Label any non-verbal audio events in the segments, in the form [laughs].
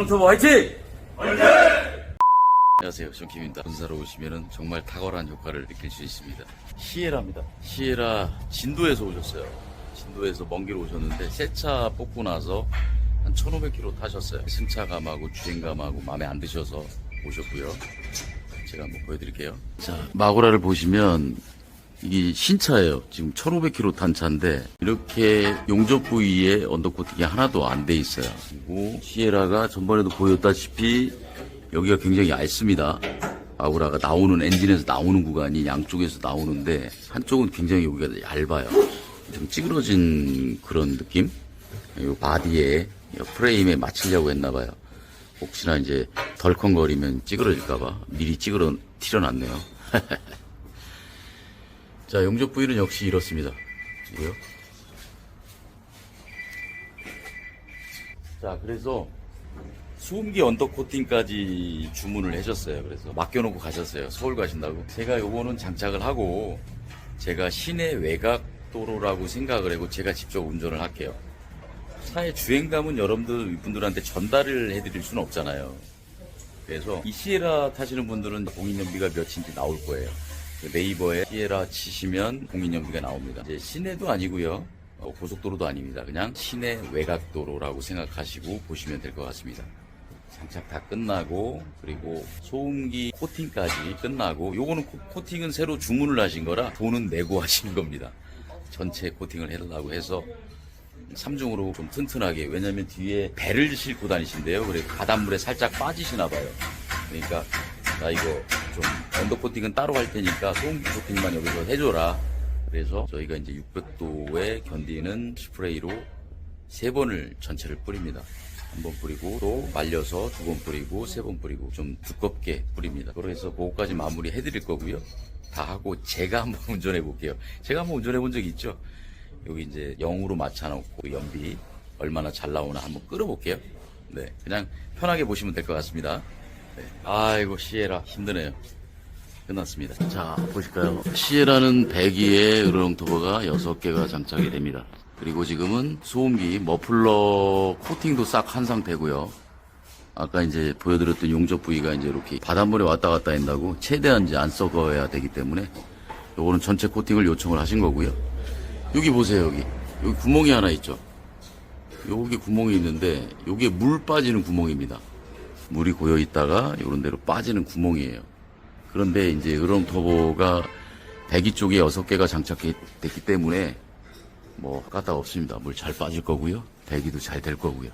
으렁터보 화이팅! 안녕하세요. 정킴입니다. 군사로 오시면은 정말 탁월한 효과를 느낄 수 있습니다. 시에라입니다. 시에라 진도에서 오셨어요. 진도에서 먼 길 오셨는데 새 차 뽑고 나서 한 1500km 타셨어요. 승차감하고 주행감하고 마음에 안 드셔서 오셨고요. 제가 한번 보여드릴게요. 자, 마구라를 보시면 이게 신차예요. 지금 1500km 탄 차인데 이렇게 용접 부위에 언더코팅이 하나도 안 돼 있어요. 그리고 시에라가 전번에도 보였다시피 여기가 굉장히 얇습니다. 마구라가 나오는 엔진에서 나오는 구간이 양쪽에서 나오는데 한쪽은 굉장히 여기가 얇아요. 좀 찌그러진 그런 느낌? 이 바디에 이 프레임에 맞추려고 했나 봐요. 혹시나 이제 덜컹거리면 찌그러질까봐 미리 찌그러 튀려놨네요. [laughs] 자, 용접 부위는 역시 이렇습니다. 이거요. 자, 그래서 수음기 언더 코팅까지 주문을 해줬어요. 그래서 맡겨놓고 가셨어요. 서울 가신다고. 제가 요거는 장착을 하고 제가 시내 외곽 도로라고 생각을 하고 제가 직접 운전을 할게요. 차의 주행감은 여러분들 분들한테 전달을 해드릴 수는 없잖아요. 그래서 이 시에라 타시는 분들은 공인연비가 몇인지 나올 거예요. 그 네이버에 시에라 치시면 공인연비가 나옵니다. 이제 시내도 아니고요. 어, 고속도로도 아닙니다. 그냥 시내 외곽도로라고 생각하시고 보시면 될 것 같습니다. 장착 다 끝나고 그리고 소음기 코팅까지 끝나고 요거는 코- 코팅은 새로 주문을 하신 거라 돈은 내고 하시는 겁니다. 전체 코팅을 해달라고 해서 3중으로 좀 튼튼하게 왜냐면 뒤에 배를 싣고 다니신대요. 그래 바닷물에 살짝 빠지시나 봐요. 그러니까 나 이거 좀 언더코팅은 따로 할 테니까 소음기 코팅만 여기서 해줘라. 그래서 저희가 이제 600도에 견디는 스프레이로 세 번을 전체를 뿌립니다. 한 번 뿌리고 또 말려서 두 번 뿌리고 세 번 뿌리고 좀 두껍게 뿌립니다. 그래서 그거까지 마무리 해드릴 거고요. 다 하고 제가 한번 [laughs] 운전해 볼게요. 제가 한번 운전해 본 적 있죠. 여기 이제 0으로 맞춰놓고 연비 얼마나 잘 나오나 한번 끌어볼게요. 네, 그냥 편하게 보시면 될 것 같습니다. 네. 아이고 시에라 힘드네요. 끝났습니다. 자, 보실까요? 시에라는 배기에 으르렁터보가 6개가 장착이 됩니다. 그리고 지금은 소음기, 머플러 코팅도 싹 한 상태고요. 아까 이제 보여드렸던 용접 부위가 이제 이렇게 바닷물에 왔다 갔다 한다고 최대한 이제 안 썩어야 되기 때문에 요거는 전체 코팅을 요청을 하신 거고요. 여기 보세요, 여기. 여기 구멍이 하나 있죠? 여기 구멍이 있는데, 요게 물 빠지는 구멍입니다. 물이 고여 있다가 요런 데로 빠지는 구멍이에요. 그런데 이제 으렁 터보가 배기 쪽에 여섯 개가 장착이 됐기 때문에 뭐 까딱 없습니다. 물 잘 빠질 거고요. 배기도 잘 될 거고요.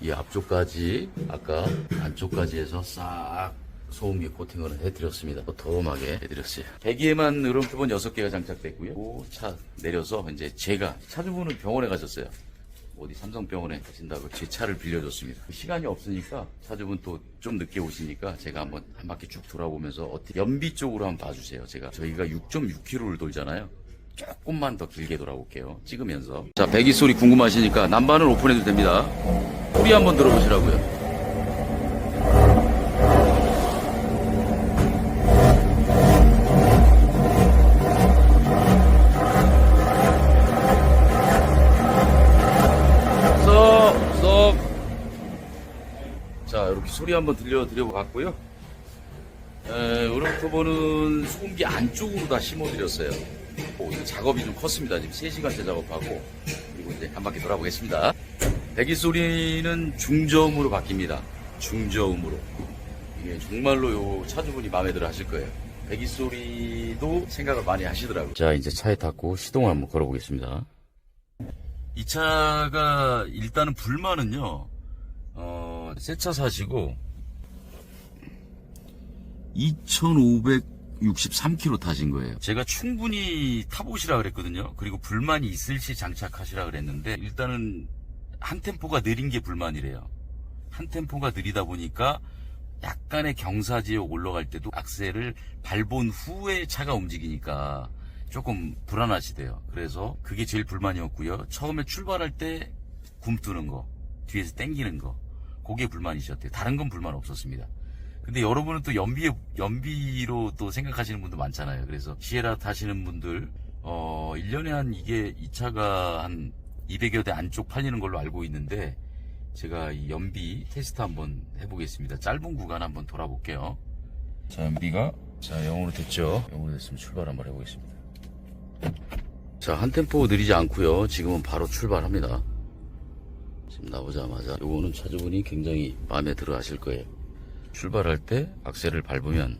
이 앞쪽까지 아까 안쪽까지 해서 싹 소음기 코팅을 해드렸습니다. 더음하게 해드렸어요. 배기에만 으렁 터보 여섯 개가 장착됐고요. 차 내려서 이제 제가 차주분은 병원에 가셨어요. 어디 삼성병원에 가신다고 제 차를 빌려줬습니다. 시간이 없으니까 차주분 또 좀 늦게 오시니까 제가 한번 한 바퀴 쭉 돌아보면서 어떻게 연비 쪽으로 한번 봐주세요. 제가 저희가 6.6km를 돌잖아요. 조금만 더 길게 돌아볼게요. 찍으면서. 자, 배기 소리 궁금하시니까 난반을 오픈해도 됩니다. 소리 한번 들어보시라고요. 자, 이렇게 소리 한번 들려드려 봤고요. 에, 우렁터보는 소음기 안쪽으로 다 심어드렸어요. 오, 작업이 좀 컸습니다. 지금 3시간째 작업하고. 그리고 이제 한 바퀴 돌아보겠습니다. 배기 소리는 중저음으로 바뀝니다. 중저음으로. 이게 정말로 요 차주분이 마음에 들어 하실 거예요. 배기 소리도 생각을 많이 하시더라고요. 자, 이제 차에 탔고 시동을 한번 걸어보겠습니다. 이 차가 일단은 불만은요, 어, 새 차 사시고, 2,563km 타신 거예요. 제가 충분히 타보시라 그랬거든요. 그리고 불만이 있을 시 장착하시라 그랬는데, 일단은 한 템포가 느린 게 불만이래요. 한 템포가 느리다 보니까 약간의 경사지역 올라갈 때도 악셀을 밟은 후에 차가 움직이니까 조금 불안하시대요. 그래서 그게 제일 불만이었고요. 처음에 출발할 때 굼뜨는 거, 뒤에서 땡기는 거, 그게 불만이셨대요. 다른 건 불만 없었습니다. 근데 여러분은 또 연비, 연비로 또 생각하시는 분도 많잖아요. 그래서 시에라 타시는 분들, 어, 1년에 한 이게 이 차가 한 200여 대 안쪽 팔리는 걸로 알고 있는데, 제가 이 연비 테스트 한번 해보겠습니다. 짧은 구간 한번 돌아볼게요. 자, 연비가 자, 0으로 됐죠? 0으로 됐으면 출발 한번 해보겠습니다. 자, 한 템포 느리지 않고요. 지금은 바로 출발합니다. 지금 나오자마자 요거는 차주분이 굉장히 마음에 들어 하실 거예요. 출발할 때 악셀을 밟으면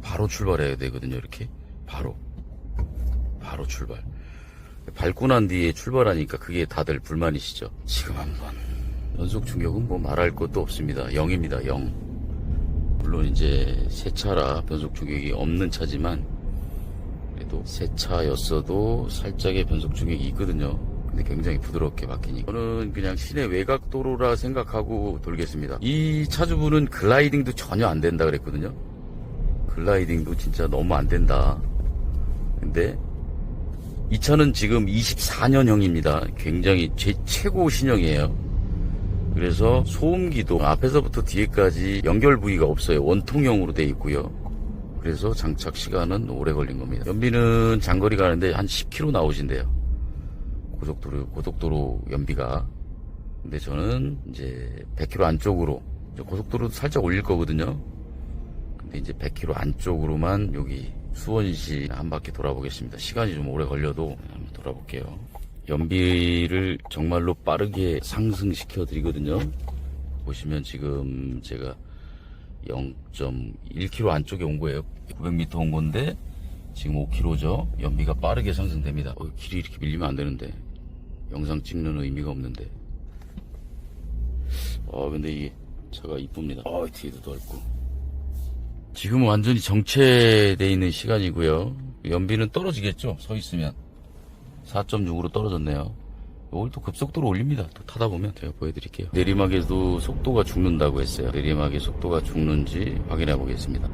바로 출발해야 되거든요. 이렇게 바로 바로 출발. 밟고 난 뒤에 출발하니까 그게 다들 불만이시죠. 지금 한번 연속 충격은 뭐 말할 것도 없습니다. 0입니다. 0. 물론 이제 새 차라 변속 충격이 없는 차지만 그래도 새 차였어도 살짝의 변속 충격이 있거든요. 근데 굉장히 부드럽게 바뀌니까 저는 그냥 시내 외곽 도로라 생각하고 돌겠습니다. 이 차주분은 글라이딩도 전혀 안 된다 그랬거든요. 글라이딩도 진짜 너무 안 된다. 근데 이 차는 지금 24년형입니다. 굉장히 제 최고 신형이에요. 그래서 소음기도 앞에서부터 뒤에까지 연결 부위가 없어요. 원통형으로 돼 있고요. 그래서 장착 시간은 오래 걸린 겁니다. 연비는 장거리 가는데 한 10km 나오신대요. 고속도로, 고속도로 연비가. 근데 저는 이제 100km 안쪽으로, 이제 고속도로도 살짝 올릴 거거든요. 근데 이제 100km 안쪽으로만 여기 수원시 한 바퀴 돌아보겠습니다. 시간이 좀 오래 걸려도 한번 돌아볼게요. 연비를 정말로 빠르게 상승시켜 드리거든요. 보시면 지금 제가 0.1km 안쪽에 온 거예요. 900m 온 건데 지금 5km죠. 연비가 빠르게 상승됩니다. 어, 길이 이렇게 밀리면 안 되는데 영상 찍는 의미가 없는데. 어 근데 이게 차가 이쁩니다. 어 뒤에도 넓고. 지금 완전히 정체돼 있는 시간이고요. 연비는 떨어지겠죠. 서 있으면 4.6으로 떨어졌네요. 이걸 또 급속도로 올립니다. 또 타다 보면 제가 보여드릴게요. 내리막에도 속도가 죽는다고 했어요. 내리막의 속도가 죽는지 확인해 보겠습니다.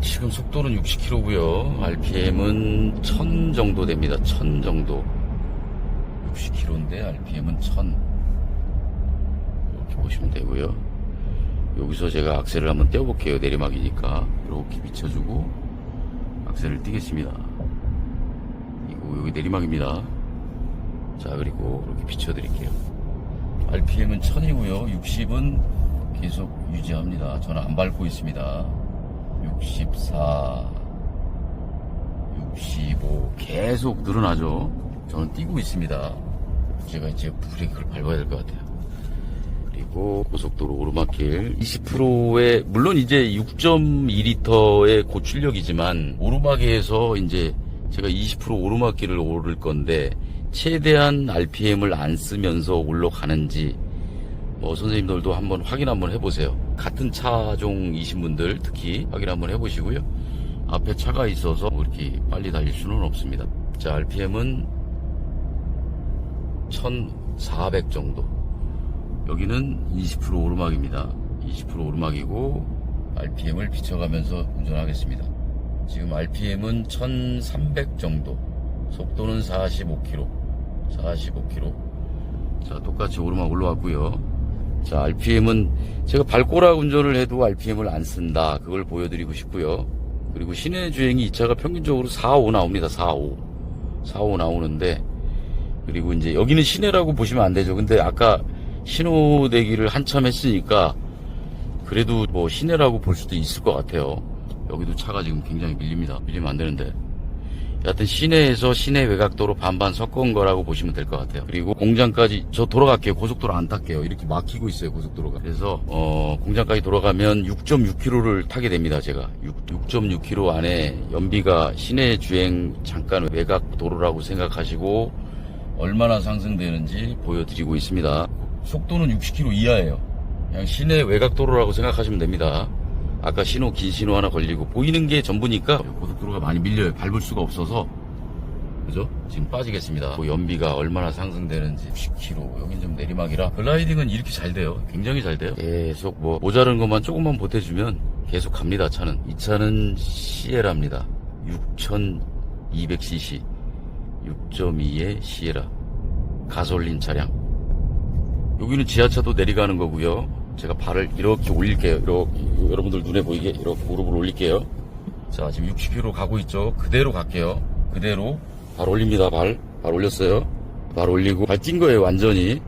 지금 속도는 60km고요. RPM은 1000 정도 됩니다. 1000 정도. 60km인데 RPM은 1000. 이렇게 보시면 되고요. 여기서 제가 악셀을 한번 떼어볼게요. 내리막이니까. 이렇게 비춰주고 악셀을 띄겠습니다. 이거 여기 내리막입니다. 자, 그리고 이렇게 비춰드릴게요. RPM은 1000이고요. 60은 계속 유지합니다. 저는 안 밟고 있습니다. 64, 65 계속 늘어나죠. 저는 뛰고 있습니다. 제가 이제 브레이크를 밟아야 될 것 같아요. 그리고 고속도로 오르막길 20%의 물론 이제 6.2리터의 고출력이지만 오르막에서 이제 제가 20% 오르막길을 오를 건데 최대한 RPM을 안 쓰면서 올라가는지 뭐 선생님들도 한번 확인 한번 해보세요. 같은 차종이신 분들 특히 확인 한번 해보시고요. 앞에 차가 있어서 뭐 이렇게 빨리 달릴 수는 없습니다. 자, RPM은 1400 정도. 여기는 20% 오르막입니다. 20% 오르막이고 RPM을 비춰가면서 운전하겠습니다. 지금 RPM은 1300 정도. 속도는 45km. 45km. 자, 똑같이 오르막 올라왔고요. 자, RPM은 제가 발꼬락 운전을 해도 RPM을 안 쓴다. 그걸 보여드리고 싶고요. 그리고 시내 주행이 이 차가 평균적으로 4, 5 나옵니다. 4, 5. 4, 5 나오는데 그리고 이제 여기는 시내라고 보시면 안 되죠. 근데 아까 신호 대기를 한참 했으니까 그래도 뭐 시내라고 볼 수도 있을 것 같아요. 여기도 차가 지금 굉장히 밀립니다. 밀리면 안 되는데. 여하튼 시내에서 시내 외곽도로 반반 섞은 거라고 보시면 될 것 같아요. 그리고 공장까지 저 돌아갈게요. 고속도로 안 탈게요. 이렇게 막히고 있어요. 고속도로가. 그래서 어, 공장까지 돌아가면 6.6km를 타게 됩니다. 제가 6, 6.6km 안에 연비가 시내 주행 잠깐 외곽 도로라고 생각하시고 얼마나 상승되는지 보여드리고 있습니다. 속도는 60km 이하예요. 그냥 시내 외곽 도로라고 생각하시면 됩니다. 아까 신호 긴 신호 하나 걸리고 보이는 게 전부니까 고속도로가 많이 밀려요. 밟을 수가 없어서 그죠? 지금 빠지겠습니다. 그 연비가 얼마나 상승되는지 10km 여긴 좀 내리막이라 글라이딩은 이렇게 잘 돼요. 굉장히 잘 돼요. 계속 뭐 모자른 것만 조금만 보태주면 계속 갑니다. 차는 이 차는 시에라입니다. 6200cc 6.2의 시에라 가솔린 차량 여기는 지하차도 내려가는 거고요. 제가 발을 이렇게 올릴게요. 이렇게 여러분들 눈에 보이게 이렇게 무릎을 올릴게요. 자 지금 60km 가고 있죠. 그대로 갈게요. 그대로 발 올립니다. 발. 발 올렸어요. 발 올리고 발 뛴 거예요. 완전히.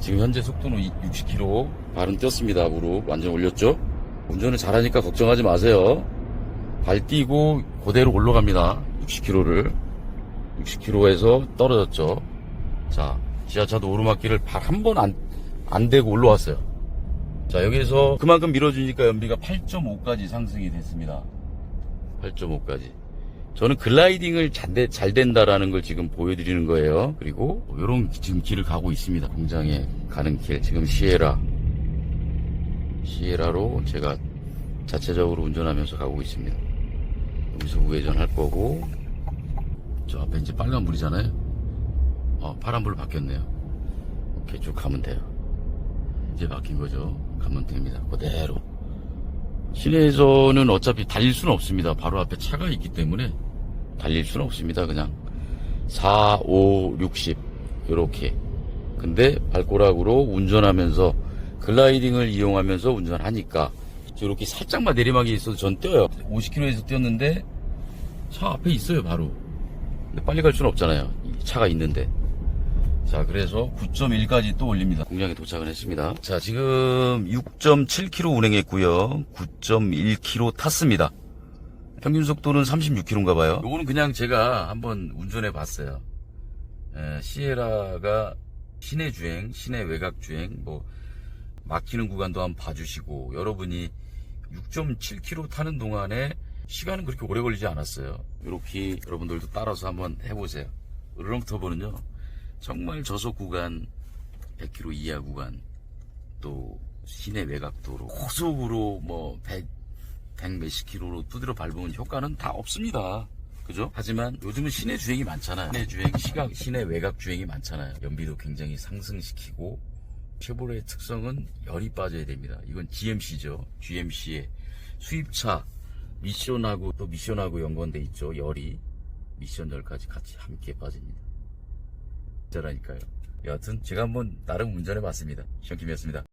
지금 현재 속도는 60km. 발은 뛰었습니다. 무릎 완전 올렸죠? 운전을 잘하니까 걱정하지 마세요. 발 띄고 그대로 올라갑니다. 60km를. 60km에서 떨어졌죠. 자, 지하차도 오르막길을 발 한 번 안, 안 대고 올라왔어요. 자, 여기서 그만큼 밀어주니까 연비가 8.5까지 상승이 됐습니다. 8.5까지. 저는 글라이딩을 잘, 돼- 잘 된다라는 걸 지금 보여드리는 거예요. 그리고 이런 지금 길을 가고 있습니다. 공장에 가는 길. 지금 시에라. 시에라로 제가 자체적으로 운전하면서 가고 있습니다. 여기서 우회전 할 거고, 저 앞에 이제 빨간 불이잖아요. 어, 파란 불 바뀌었네요. 이렇게 쭉 가면 돼요. 이제 바뀐 거죠. 가면 됩니다. 그대로. 시내에서는 어차피 달릴 수는 없습니다. 바로 앞에 차가 있기 때문에 달릴 수는 없습니다. 그냥 4, 5, 60 이렇게. 근데 발꼬락으로 운전하면서 글라이딩을 이용하면서 운전하니까 이렇게 살짝만 내리막이 있어도 전 뛰어요. 50km에서 뛰었는데 차 앞에 있어요, 바로. 근데 빨리 갈 수는 없잖아요. 이 차가 있는데. 자, 그래서 9.1까지 또 올립니다. 공장에 도착을 했습니다. 자, 지금 6.7km 운행했고요. 9.1km 탔습니다. 평균 속도는 36km인가 봐요. 요거는 그냥 제가 한번 운전해 봤어요. 에, 시에라가 시내 주행, 시내 외곽 주행, 뭐 막히는 구간도 한번 봐주시고 여러분이 6.7km 타는 동안에 시간은 그렇게 오래 걸리지 않았어요. 이렇게 여러분들도 따라서 한번 해보세요. 으르렁터보는요 정말 저속 구간 100km 이하 구간 또 시내 외곽도로 고속으로 뭐 100, 100 몇십 킬로로 두드려 밟으면 효과는 다 없습니다. 그죠? 하지만 요즘은 시내 주행이 많잖아요. 시내 주행, 시각, 시내 외곽 주행이 많잖아요. 연비도 굉장히 상승시키고 쉐보레의 특성은 열이 빠져야 됩니다. 이건 GMC죠. GMC의 수입차 미션하고 또 미션하고 연관돼 있죠. 열이 미션 열까지 같이 함께 빠집니다. 진짜라니까요. 여하튼 제가 한번 나름 운전해 봤습니다. 시험킴이었습니다.